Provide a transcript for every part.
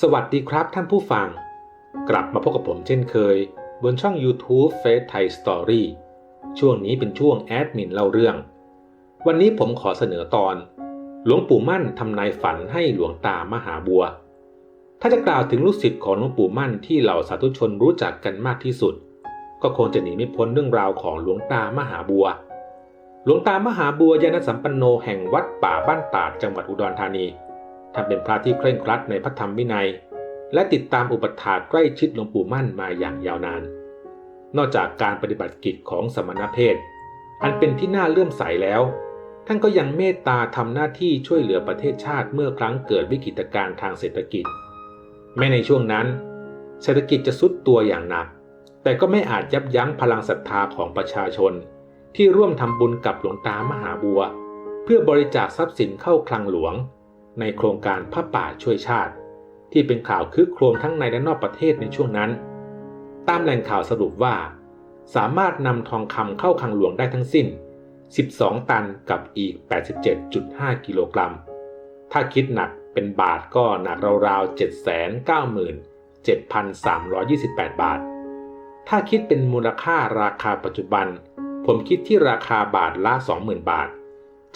สวัสดีครับท่านผู้ฟัง กลับมาพบกับผมเช่นเคย บนช่อง YouTube f a c e Thai Story ช่วงนี้เป็นช่วงแอดมินเล่าเรื่อง วันนี้ผมขอเสนอตอน หลวงปู่มั่นทำนายฝันให้หลวงตามหาบัว ถ้าจะกล่าวถึงลูกศิษย์ของหลวงปู่มั่นที่เหล่าสาธุชนรู้จักกันมากที่สุด ก็คงจะหนีไม่พ้นเรื่องราวของหลวงตามหาบัว หลวงตามหาบัวยานสัมปันโนแห่งวัดป่าบ้านตาดจังหวัดอุดรธานี ท่านเป็นพระที่เคร่งครัดในพระธรรมวินัย และติดตามอุปถากใกล้ชิดหลวงปู่มั่นมาอย่างยาวนาน นอกจากการปฏิบัติกิจของสมณเพศ อันเป็นที่น่าเลื่อมใสแล้ว ท่านก็ยังเมตตาทำหน้าที่ช่วยเหลือประเทศชาติเมื่อครั้งเกิดวิกฤตการณ์ทางเศรษฐกิจ แม้ในช่วงนั้น เศรษฐกิจจะซุดตัวอย่างหนัก แต่ก็ไม่อาจยับยั้งพลังศรัทธาของประชาชน ที่ร่วมทำบุญกับหลวงตามหาบัว เพื่อบริจาคทรัพย์สินเข้าคลังหลวง ในโครงการพระป่าช่วยชาติ ที่เป็นข่าวคึกโครมทั้งในและนอกประเทศในช่วงนั้น ตามแหล่งข่าวสรุปว่า สามารถนำทองคำเข้าคลังหลวงได้ทั้งสิ้น 12 ตันกับอีก 87.5 กิโลกรัม ถ้าคิดหนักเป็นบาทก็หนักราวๆ 797,328 บาท ถ้าคิดเป็นมูลค่าราคาปัจจุบัน ผมคิดที่ราคาบาทละ 20,000 บาท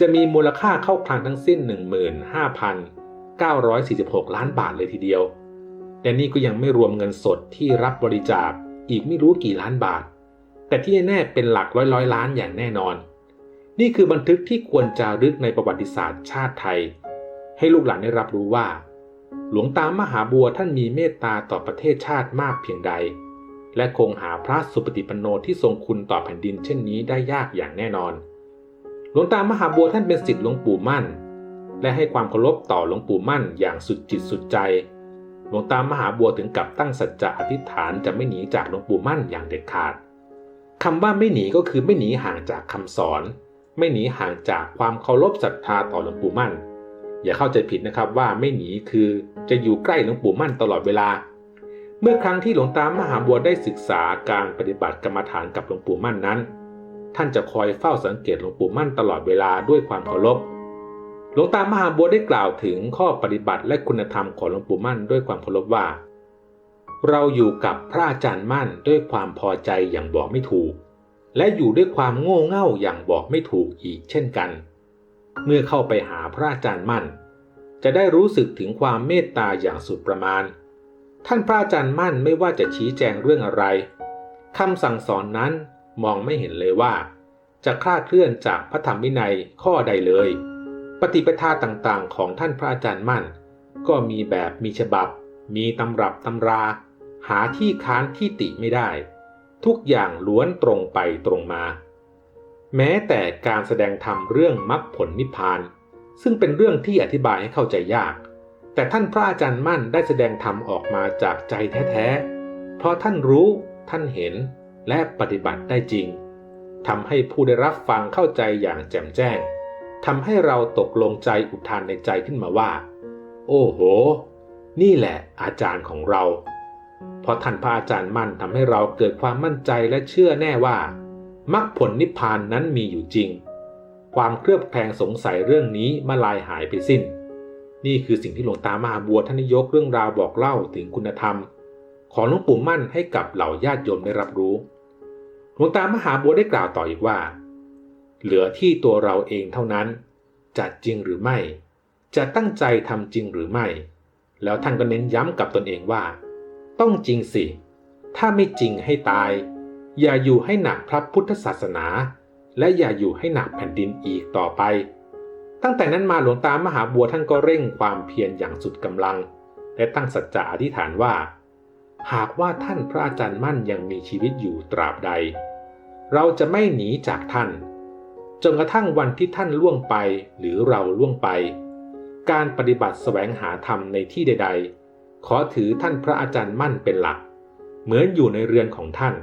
จะมีมูลค่าเข้าคลังทั้งสิ้น 15,946 ล้านบาทเลยทีเดียวแต่นี่ก็ยังไม่รวมเงินสดที่รับบริจาคอีกไม่รู้กี่ล้านบาท แต่ที่แน่ๆเป็นหลักร้อยร้อยล้านอย่างแน่นอน นี่คือบันทึกที่ควรจารึกในประวัติศาสตร์ชาติไทย ให้ลูกหลานได้รับรู้ว่า หลวงตามมหาบัวท่านมีเมตตาต่อประเทศชาติมากเพียงใด และคงหาพระสุปฏิปันโนที่ทรงคุณต่อแผ่นดินเช่นนี้ได้ยากอย่างแน่นอน หลวงตามหาบัวท่านเป็นศิษย์หลวงปู่มั่น และให้ความเคารพต่อหลวงปู่มั่นอย่างสุดจิตสุดใจ หลวงตามหาบัวถึงกับตั้งสัจจะอธิษฐานจะไม่หนีจากหลวงปู่มั่นอย่างเด็ดขาดคำว่าไม่หนีก็คือไม่หนีห่างจากคำสอน ไม่หนีห่างจากความเคารพศรัทธาต่อหลวงปู่มั่น อย่าเข้าใจผิดนะครับว่าไม่หนีคือจะอยู่ใกล้หลวงปู่มั่นตลอดเวลา เมื่อครั้งที่หลวงตามหาบัวได้ศึกษาการปฏิบัติกรรมฐานกับหลวงปู่มั่นนั้น ท่านจะคอยเฝ้าสังเกตหลวงปู่มั่นตลอดเวลาด้วยความเคารพหลวงตามหาบัวได้กล่าวถึงข้อปฏิบัติและคุณธรรมของหลวงปู่มั่นด้วยความเคารพว่า เราอยู่กับพระอาจารย์มั่นด้วยความพอใจอย่างบอกไม่ถูก และอยู่ด้วยความโง่เง่าอย่างบอกไม่ถูกอีกเช่นกัน เมื่อเข้าไปหาพระอาจารย์มั่น จะได้รู้สึกถึงความเมตตาอย่างสุดประมาณ ท่านพระอาจารย์มั่นไม่ว่าจะชี้แจงเรื่องอะไรคำสั่งสอนนั้น มองไม่เห็นเลยว่า จะคลาดเคลื่อนจากพระธรรมวินัยข้อใดเลย ปฏิปทาต่างๆ ของท่านพระอาจารย์มั่น ก็มีแบบมีฉบับ มีตำรับตำรา หาที่ค้านที่ติไม่ได้ ทุกอย่างล้วนตรงไปตรงมา แม้แต่การแสดงธรรมเรื่องมรรคผลนิพพาน ซึ่งเป็นเรื่องที่อธิบายให้เข้าใจยาก แต่ท่านพระอาจารย์มั่นได้แสดงธรรมออกมาจากใจแท้ๆเพราะท่านรู้ท่านเห็น และปฏิบัติได้จริงทำให้ผู้ได้รับฟังเข้าใจอย่างแจ่มแจ้งทำให้เราตกลงใจอุทานในใจขึ้นมาว่า โอ้โห นี่แหละอาจารย์ของเรา เพราะท่านพระอาจารย์มั่นทำให้เราเกิดความมั่นใจและเชื่อแน่ว่ามรรคผลนิพพานนั้นมีอยู่จริง ความเครือบแคลงสงสัยเรื่องนี้มาลายหายไปสิ้น นี่คือสิ่งที่หลวงตามหาบัวท่านยกเรื่องราวบอกเล่าถึงคุณธรรม ของหลวงปู่มั่นให้กับเหล่าญาติโยมได้รับรู้ หลวงตามหาบัวได้กล่าวต่ออีกว่า เหลือที่ตัวเราเองเท่านั้น จะจริงหรือไม่ จะตั้งใจทำจริงหรือไม่ แล้วท่านก็เน้นย้ำกับตนเองว่า ต้องจริงสิ ถ้าไม่จริงให้ตาย อย่าอยู่ให้หนักพระพุทธศาสนา และอย่าอยู่ให้หนักแผ่นดินอีกต่อไป ตั้งแต่นั้นมาหลวงตามหาบัวท่านก็เร่งความเพียรอย่างสุดกำลัง และตั้งสัจจะอธิษฐานว่าหากว่าท่านพระอาจารย์มั่นยังมีชีวิตอยู่ตราบใด เราจะไม่หนีจากท่าน จนกระทั่งวันที่ท่านล่วงไปหรือเราล่วงไป การปฏิบัติแสวงหาธรรมในที่ใด ๆ ขอถือท่านพระอาจารย์มั่นเป็นหลัก เหมือนอยู่ในเรือนของท่าน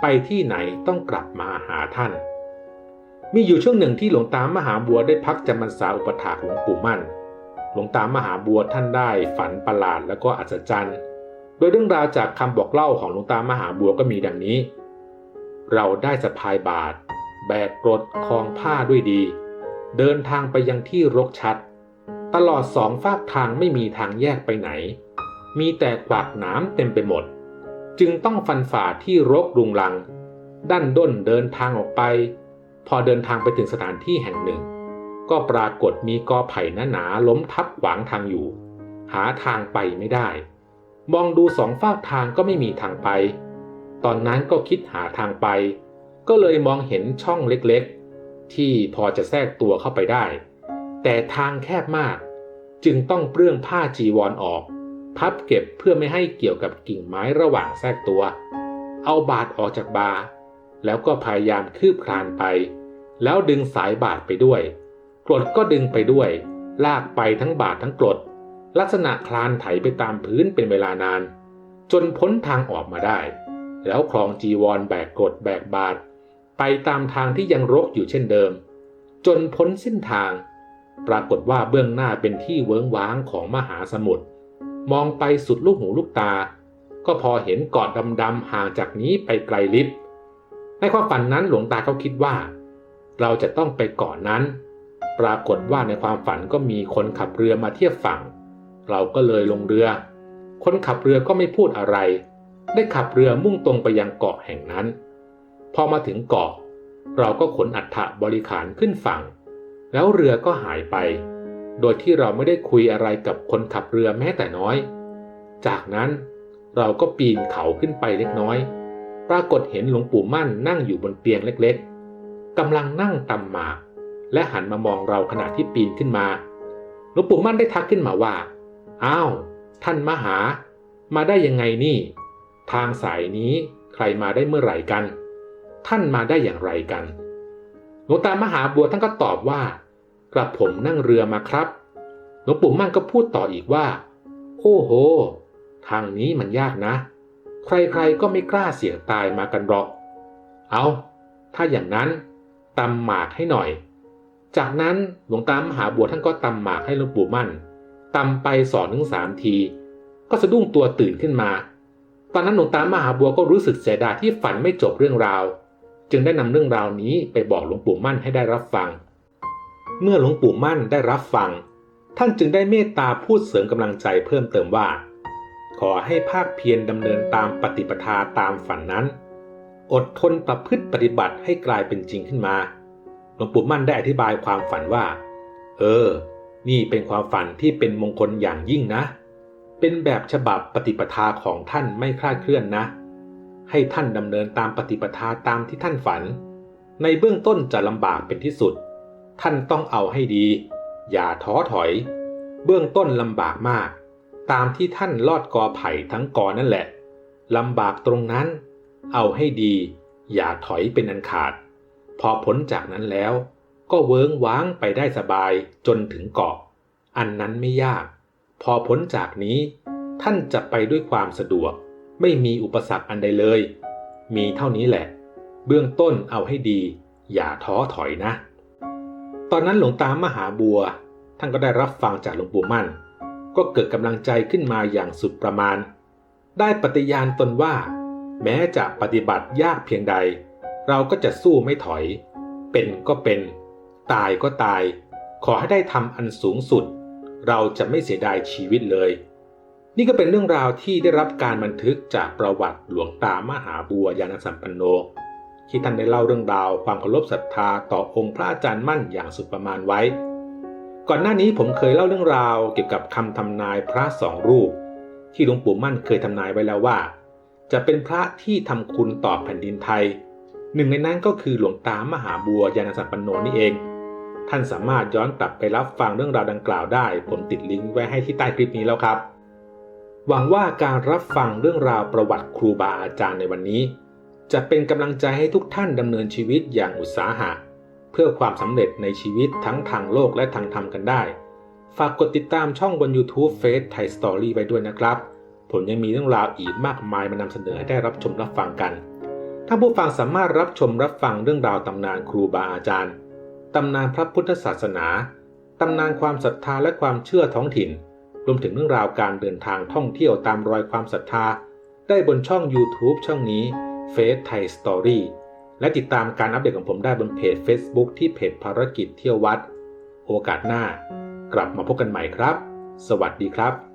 ไปที่ไหนต้องกลับมาหาท่าน มีอยู่ช่วงหนึ่งที่หลวงตามหาบัวได้พักจำพรรษาอุปถากหลวงปู่มั่น หลวงตามหาบัวท่านได้ฝันประหลาดและก็อัศจรรย์ โดยเรื่องราวจากคำบอกเล่าของหลวงตามหาบัวก็มีดังนี้ เราได้สะพายบาท แบกกรดคลองผ้าด้วยดี เดินทางไปยังที่รกชัด ตลอดสองฝากทางไม่มีทางแยกไปไหน มีแต่ขวากหนามเต็มไปหมด จึงต้องฟันฝ่าที่รกรุงรังดันด้นเดินทางออกไป พอเดินทางไปถึงสถานที่แห่งหนึ่ง ก็ปรากฏมีกอไผ่หนาๆล้มทับขวางทางอยู่ หาทางไปไม่ได้ มองดูสองฝากทางก็ไม่มีทางไป ตอนนั้นก็คิดหาทางไป ก็เลยมองเห็นช่องเล็กๆ ที่พอจะแทรกตัวเข้าไปได้ แต่ทางแคบมาก จึงต้องเปลื้องผ้าจีวรออก พับเก็บเพื่อไม่ให้เกี่ยวกับกิ่งไม้ระหว่างแทรกตัว เอาบาดออกจากบา แล้วก็พยายามคืบคลานไป แล้วดึงสายบาดไปด้วย กรดก็ดึงไปด้วย ลากไปทั้งบาดทั้งกรด ลักษณะคลานไถไปตามพื้นเป็นเวลานาน จนพ้นทางออกมาได้ แล้วคลองจีวรแบกกรดแบกบาดไปตามทางที่ยังรกอยู่เช่นเดิม จนพ้นเส้นทาง ปรากฏว่าเบื้องหน้าเป็นที่เวิ้งว้างของมหาสมุทรมองไปสุดลูกหูลูกตา ก็พอเห็นเกาะดำๆห่างจากนี้ไปไกลลิบในความฝันนั้นหลวงตาเขาคิดว่า เราจะต้องไปเกาะนั้น ปรากฏว่าในความฝันก็มีคนขับเรือมาเทียบฝั่ง เราก็เลยลงเรือ คนขับเรือก็ไม่พูดอะไร ได้ขับเรือมุ่งตรงไปยังเกาะแห่งนั้น พอมาถึงเกาะ เราก็ขนอัฐบริขารขึ้นฝั่ง แล้วเรือก็หายไป โดยที่เราไม่ได้คุยอะไรกับคนขับเรือแม้แต่น้อย จากนั้นเราก็ปีนเขาขึ้นไปเล็กน้อย ปรากฏเห็นหลวงปู่มั่นนั่งอยู่บนเตียงเล็กๆกำลังนั่งตำหมาก และหันมามองเราขณะที่ปีนขึ้นมา หลวงปู่มั่นได้ทักขึ้นมาว่า อ้าว ท่านมหา มาได้ยังไงนี่ ทางสายนี้ใครมาได้เมื่อไหร่กัน ท่านมาได้อย่างไรกันหลวงตามหาบัวท่านก็ตอบว่ากระผมนั่งเรือมาครับหลวงปู่มั่นก็พูดต่ออีกว่า โอ้โห ทางนี้มันยากนะ ใครๆก็ไม่กล้าเสี่ยงตายมากันหรอก เอาถ้าอย่างนั้นตำหมากให้หน่อย จากนั้นหลวงตามหาบัวท่านก็ตำหมากให้หลวงปู่มั่นตำไปสองถึงสามที ก็สะดุ้งตัวตื่นขึ้นมา ตอนนั้นหลวงตามหาบัวก็รู้สึกเสียดายที่ฝันไม่จบเรื่องราว จึงได้นำเรื่องราวนี้ไปบอกหลวงปู่มั่นให้ได้รับฟัง เมื่อหลวงปู่มั่นได้รับฟัง ท่านจึงได้เมตตาพูดเสริมกำลังใจเพิ่มเติมว่า ขอให้ภาคเพียรดำเนินตามปฏิปทาตามฝันนั้น อดทนประพฤติปฏิบัติให้กลายเป็นจริงขึ้นมาหลวงปู่มั่นได้อธิบายความฝันว่า เออ นี่เป็นความฝันที่เป็นมงคลอย่างยิ่งนะ เป็นแบบฉบับปฏิปทาของท่านไม่คลาดเคลื่อนนะ ให้ท่านดำเนินตามปฏิปทาตามที่ท่านฝัน ในเบื้องต้นจะลำบากเป็นที่สุด ท่านต้องเอาให้ดี อย่าท้อถอย เบื้องต้นลำบากมาก ตามที่ท่านลอดกอไผ่ทั้งกอนั่นแหละลำบากตรงนั้น เอาให้ดี อย่าถอยเป็นอันขาด พอพ้นจากนั้นแล้ว ก็เวิ้งว้างไปได้สบายจนถึงเกาะ อันนั้นไม่ยาก พอพ้นจากนี้ท่านจะไปด้วยความสะดวก ไม่มีอุปสรรคอันใดเลย มีเท่านี้แหละ เบื้องต้นเอาให้ดี อย่าท้อถอยนะ ตอนนั้นหลวงตามมหาบัว ท่านก็ได้รับฟังจากหลวงปู่มั่น ก็เกิดกำลังใจขึ้นมาอย่างสุดประมาณ ได้ปฏิญาณตนว่า แม้จะปฏิบัติยากเพียงใด เราก็จะสู้ไม่ถอย เป็นก็เป็น ตายก็ตาย ขอให้ได้ทำอันสูงสุด เราจะไม่เสียดายชีวิตเลย นี่ก็เป็นเรื่องราวที่ได้รับการบันทึกจากประวัติหลวงตามหาบัวยานสัมปันโน ที่ท่านได้เล่าเรื่องราวความเคารพศรัทธาต่อองค์พระอาจารย์มั่นอย่างสุดประมาณไว้ ก่อนหน้านี้ผมเคยเล่าเรื่องราวเกี่ยวกับคำทำนายพระสองรูป ที่หลวงปู่มั่นเคยทำนายไว้แล้วว่า จะเป็นพระที่ทำคุณต่อแผ่นดินไทย หนึ่งในนั้นก็คือหลวงตามหาบัวยานสัมปันโนนี่เอง ท่านสามารถย้อนกลับไปรับฟังเรื่องราวดังกล่าวได้ ผมติดลิงก์ไว้ให้ที่ใต้คลิปนี้แล้วครับ หวังว่าการรับฟังเรื่องราวประวัติครูบาอาจารย์ในวันนี้ จะเป็นกำลังใจให้ทุกท่านดำเนินชีวิตอย่างอุตสาหะ เพื่อความสำเร็จในชีวิตทั้งทางโลกและทางธรรมกันได้ ฝากกดติดตามช่องบน YouTube Face Thai Story ไว้ด้วยนะครับ ผมยังมีเรื่องราวอีกมากมายมานำเสนอให้ได้รับชมรับฟังกัน ถ้าผู้ฟังสามารถรับชมรับฟังเรื่องราวตำนานครูบาอาจารย์ ตำนานพระพุทธศาสนา ตำนานความศรัทธาและความเชื่อท้องถิ่น รวมถึงเรื่องราวการเดินทางท่องเที่ยวตามรอยความศรัทธา ได้บนช่อง YouTube ช่องนี้เฟสไทยสตอรี่และติดตามการอัปเดตของผมได้บนเพจ Facebook ที่เพจภารกิจเที่ยววัด โอกาสหน้า กลับมาพบกันใหม่ครับ สวัสดีครับ